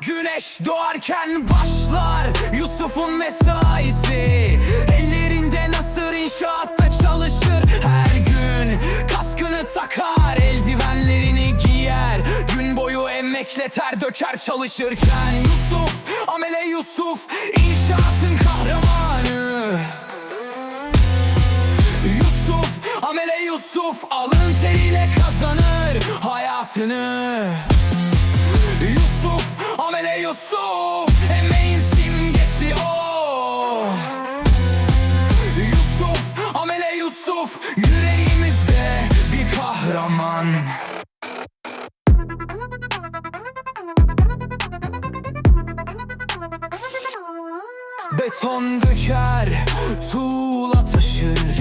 Güneş doğarken başlar Yusuf'un mesaisi. Ellerinde nasır inşaatta çalışır. Her gün kaskını takar Eldivenlerini giyer. Gün boyu emekle ter döker çalışırken. Yusuf, amele Yusuf inşaatın kahramanı. Yusuf, amele Yusuf alın teriyle kazanır hayatını. Yusuf, amele Yusuf emeğin simgesi o. Yusuf, amele Yusuf yüreğimizde bir kahraman. Beton döker, tuğla taşır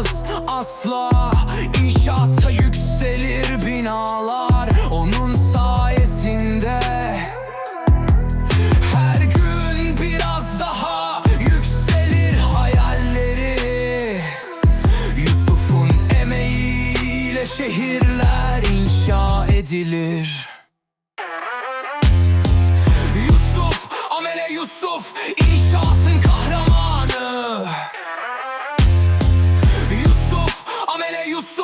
Yorulmaz asla. İnşaatta yükselir binalar Onun sayesinde. Her gün biraz daha yükselir hayalleri. Yusuf'un emeğiyle şehirler inşa edilir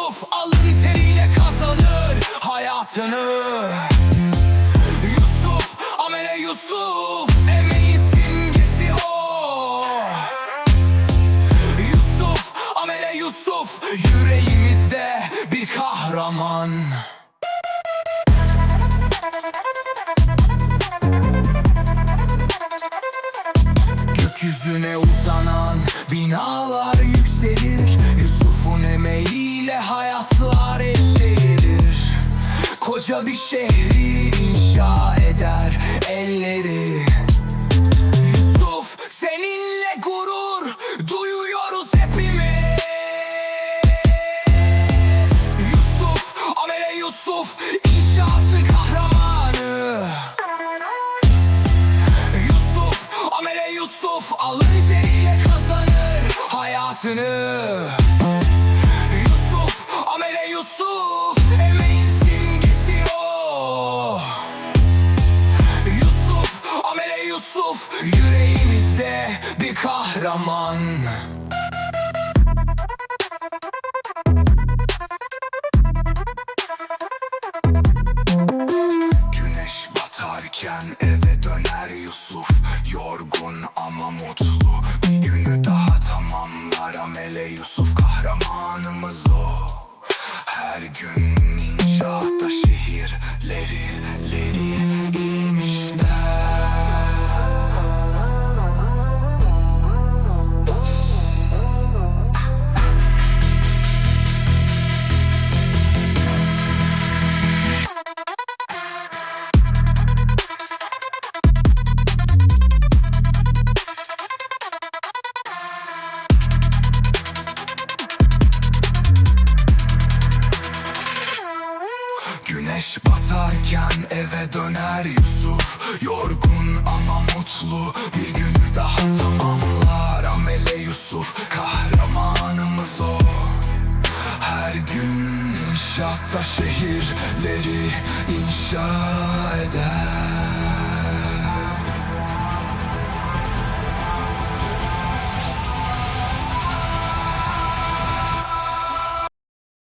Yusuf, alın teriyle kazanır hayatını. Yusuf, amele Yusuf, emeğin simgesi o. Yusuf, amele Yusuf, yüreğimizde bir kahraman. Gökyüzüne uzanan binalar yükselir Yusuf'un emeğiyle Koca bir şehri inşa eder elleri. Yusuf seninle gurur duyuyoruz hepimiz. Yusuf, amele Yusuf, inşaatın kahramanı. Yusuf, amele Yusuf Alın teriyle kazanır hayatını Yusuf Yüreğimizde bir kahraman. Güneş batarken eve döner Yusuf Yorgun ama mutlu. Bir günü daha tamamlar amele Yusuf Kahramanımız o. Her gün inşaatta şehirleri Güneş batarken eve döner Yusuf. Yorgun ama mutlu. Bir günü daha tamamlar. Amele Yusuf kahramanımız o. Her gün inşaatta şehirleri inşa eder